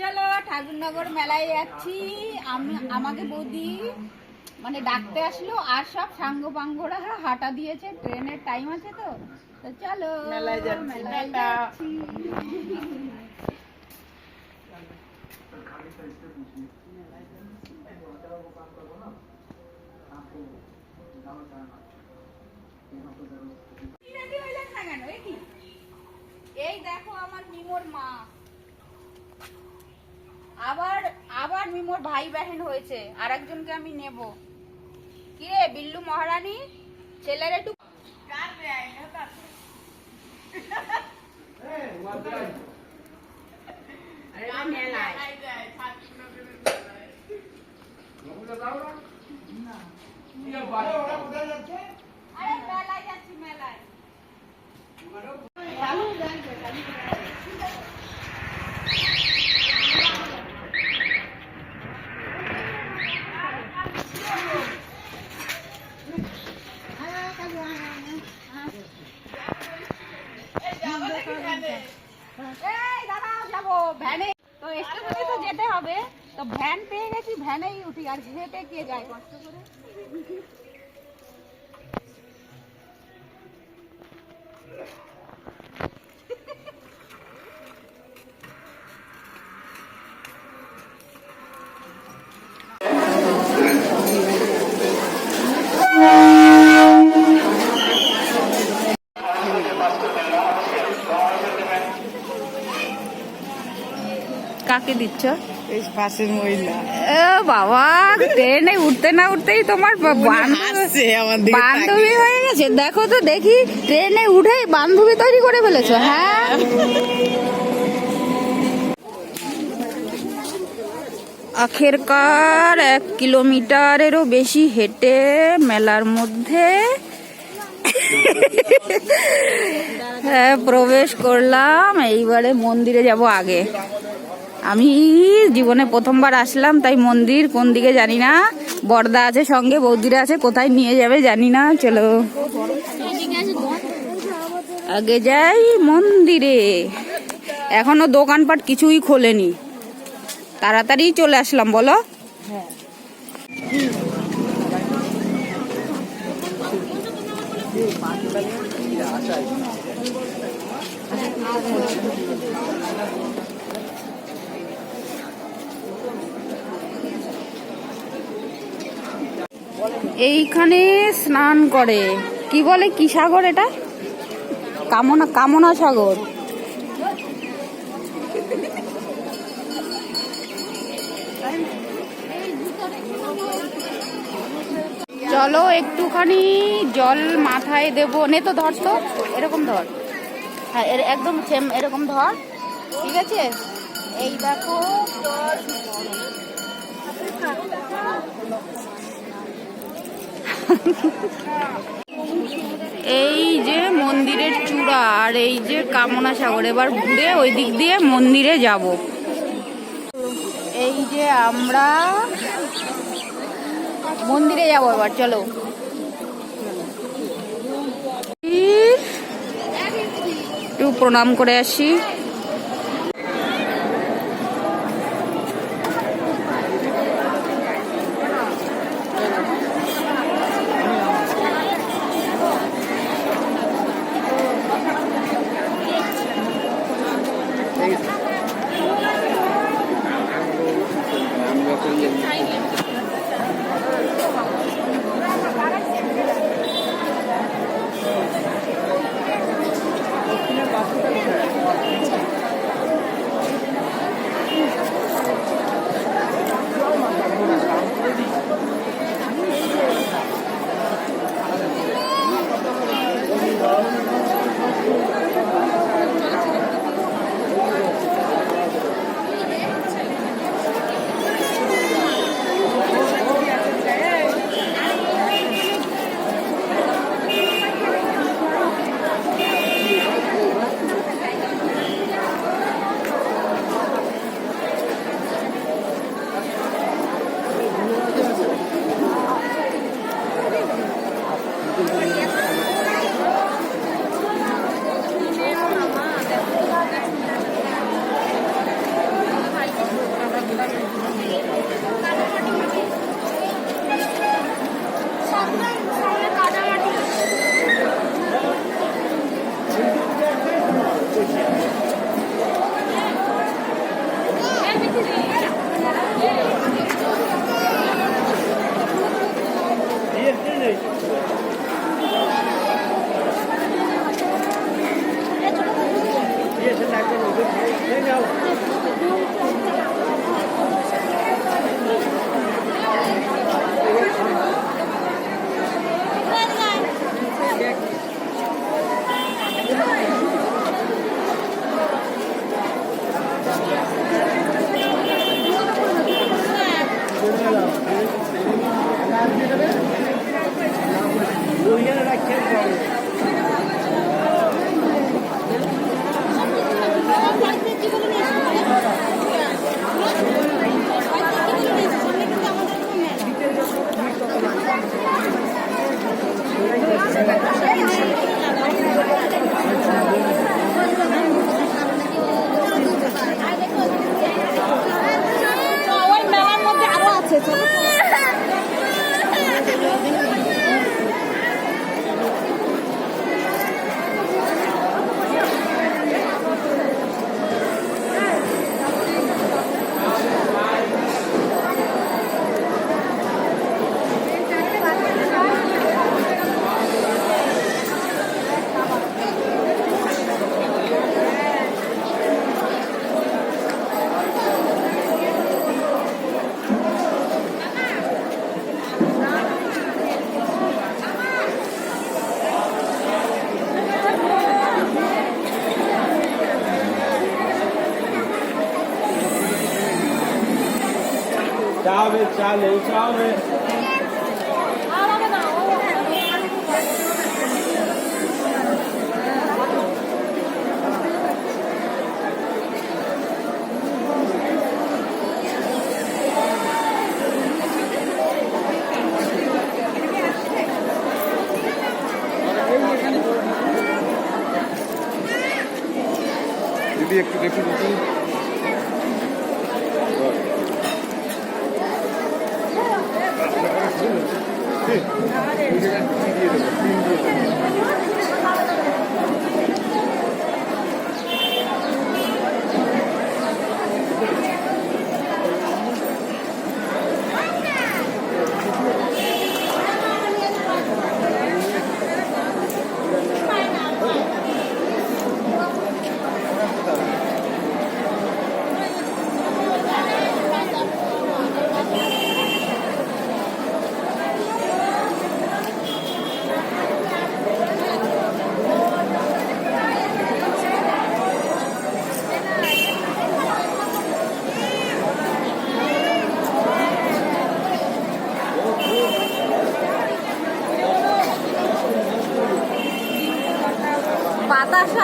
চলো ঠাকুরনগর মেলায় যাচ্ছি। আমি আমাকে বৌদি মানে ডাকতে আসলো আর সব সাঙ্গ পাঙ্গরা হাঁটা দিয়েছে ট্রেনের টাইম আছে তো। তো চলো মেলায় যাচ্ছি? এই দেখো আমার মা। আবার আবার মিমোর ভাই বাহেন হয়েছে। আর একজনকে আমি নেব। কি রে বিল্লু মহারানী? ছেলের একটু মেলায় মেলায়। ভ্যানে তো স্টেশনে তো যেতে হবে তো ভ্যান পেয়ে গেছি ভ্যানেই উঠি আর হেঁটে কে যায় কষ্ট করে পাশের মহিলা। বাবা ট্রেনে উঠতে না উঠতেই তোমার বান্ধবী হয়ে গেছে। দেখো তো দেখি ট্রেনে উঠেই বান্ধবী তৈরি করে ফেলেছো হ্যাঁ? আখেরকার এক কিলোমিটারেরও বেশি হেঁটে মেলার মধ্যে হ্যাঁ প্রবেশ করলাম। এইবারে মন্দিরে যাব আগে। আমি জীবনে প্রথমবার আসলাম, তাই মন্দির কোন দিকে জানি না। বর্দা আছে সঙ্গে, বৌদিরা আছে, কোথায় নিয়ে যাবে জানি না, চলো। আগে যাই মন্দিরে। এখনও দোকানপাট কিছুই খোলেনি। তাড়াতাড়ি চলে আসলাম, বলো। এইখানে স্নান করে। কি বলে? কি সাগর এটা? কামনা কামনা সাগর। চলো একটুখানি জল মাথায় দেব। নে তো ধর তো, এরকম ধর। হ্যাঁ একদম সেম এরকম ধর, ঠিক আছে? এই দেখো এই যে মন্দিরের চূড়া আর এই যে কামনা সাগর, এবার ঘুরে ওই দিক দিয়ে মন্দিরে যাব। এই যে আমরা মন্দিরে যাব এবার, চলো। একটু প্রণাম করে আসি। 别撵 চা হবে চা নেই চা হবে দিদি একটু দেখুন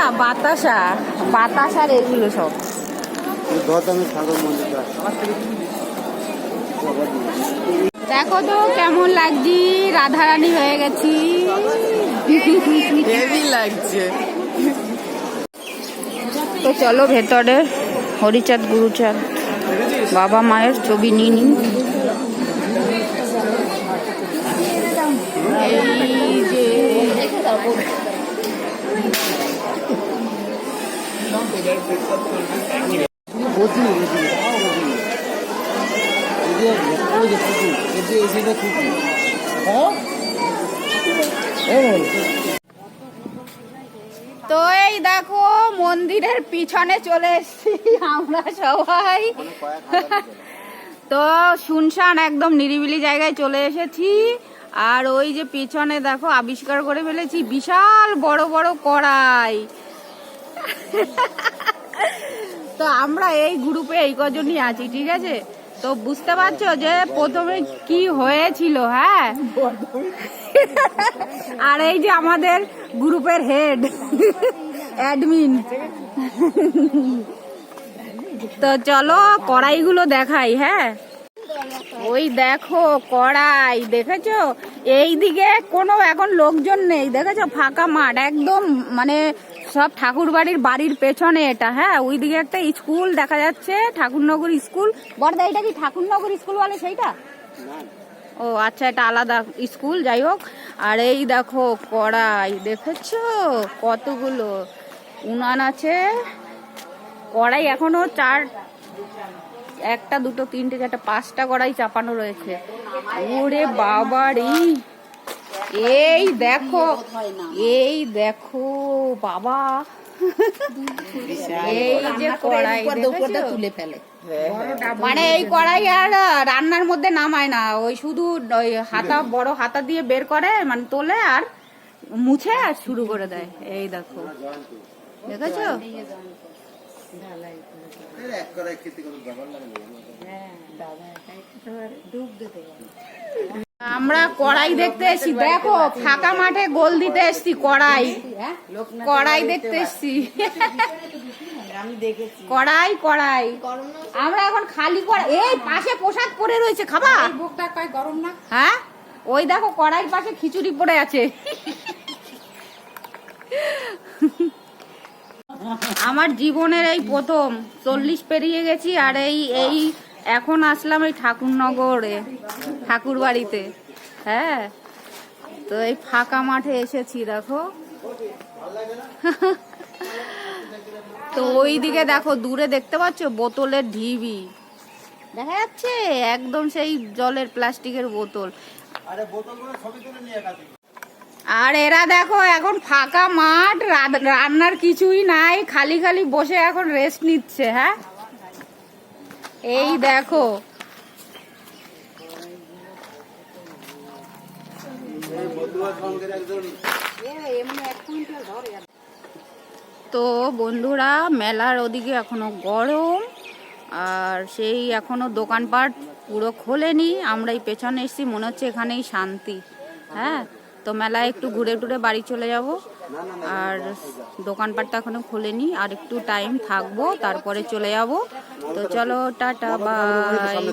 বাতাসা বাতাসা বাতাসার এগুলো সব। দেখো তো কেমন লাগছি রাধারানী হয়ে গেছি। লাগছে। তো চলো ভেতরে হরিচাঁদ গুরুচাঁদ বাবা মায়ের ছবি নিয়ে নিন এই যে তো এই দেখো, মন্দিরের পিছনে চলে এসেছি আমরা সবাই। তো শুনশান একদম নিরিবিলি জায়গায় চলে এসেছি। আর ওই যে পিছনে দেখো, আবিষ্কার করে ফেলেছি বিশাল বড় বড় কড়াই। তো আমরা এই গ্রুপে এই কজনই আছি, ঠিক আছে? তো বুঝতে পারছ যে প্রথমে কি হয়েছিল হ্যাঁ? আর এই যে আমাদের গ্রুপের হেড, অ্যাডমিন। তো চলো কড়াইগুলো দেখাই হ্যাঁ? ওই দেখো, কড়াই, দেখেছ? এই দিকে কোনো এখন লোকজন নেই, দেখেছ? ফাঁকা মাঠ, একদম মানে সব ঠাকুর বাড়ির বাড়ির পেছনে এটা হ্যাঁ? ওই দিকে একটা স্কুল দেখা যাচ্ছে, ঠাকুরনগর স্কুল। বর্দা এটা কি ঠাকুরনগর স্কুল বলে সেইটা? ও আচ্ছা এটা আলাদা স্কুল, যাই হোক। আর এই দেখো কড়াই, দেখেছ? কতগুলো উনান আছে। কড়াই এখনও চার, একটা, দুটো, তিনটে, চারটে, পাঁচটা কড়াই চাপানো রয়েছে। ওরে বাবারি! এই দেখো এই দেখো বাবা। এই যে কড়াই তুলে ফেলে। মানে এই কড়াই আর রান্নার মধ্যে নামায় না। ওই শুধু ওই হাতা বড় হাতা দিয়ে বের করে মানে তোলে আর মুছে আর শুরু করে দেয়। এই দেখো। দেখেছ? আমরা কড়াই দেখতে এসছি। দেখো ফাঁকা মাঠে গোল দিতে এসছি কড়াই। কড়াই দেখতে এসছি। কড়াই কড়াই। আমরা এখন খালি কড়াই এই পাশে পোশাক পরে রয়েছে খাবা? বুকটা কয় গরম না? হ্যাঁ? ওই দেখো কড়াই পাশে খিচুড়ি পড়ে আছে। আমার জীবনের এই প্রথম চল্লিশ পেরিয়ে গেছি আর এই এই এখন আসলাম এই ঠাকুরনগরে ঠাকুর বাড়িতে হ্যাঁ তো এই ফাঁকা মাঠে এসেছি, দেখো। তো ওই দিকে দেখো, দূরে দেখতে পাচ্ছ? বোতলের ঢিবি। দেখা যাচ্ছে, একদম সেই জলের প্লাস্টিকের বোতল। আর এরা দেখো, এখন ফাঁকা মাঠ রান্নার কিছুই নাই, খালি খালি বসে এখন রেস্ট নিচ্ছে হ্যাঁ? এই দেখো। তো বন্ধুরা মেলার ওদিকে এখনও গরম আর সেই এখনও দোকানপাট পুরো খোলেনি। আমরা এই পেছনে এসেছি মনে হচ্ছে এখানেই শান্তি। হ্যাঁ তো মেলায় একটু ঘুরে টুরে বাড়ি চলে যাব। আর দোকানপাটটা এখনও খোলেনি আর একটু টাইম থাকব তারপরে চলে যাব। তো চলো টাটা বাই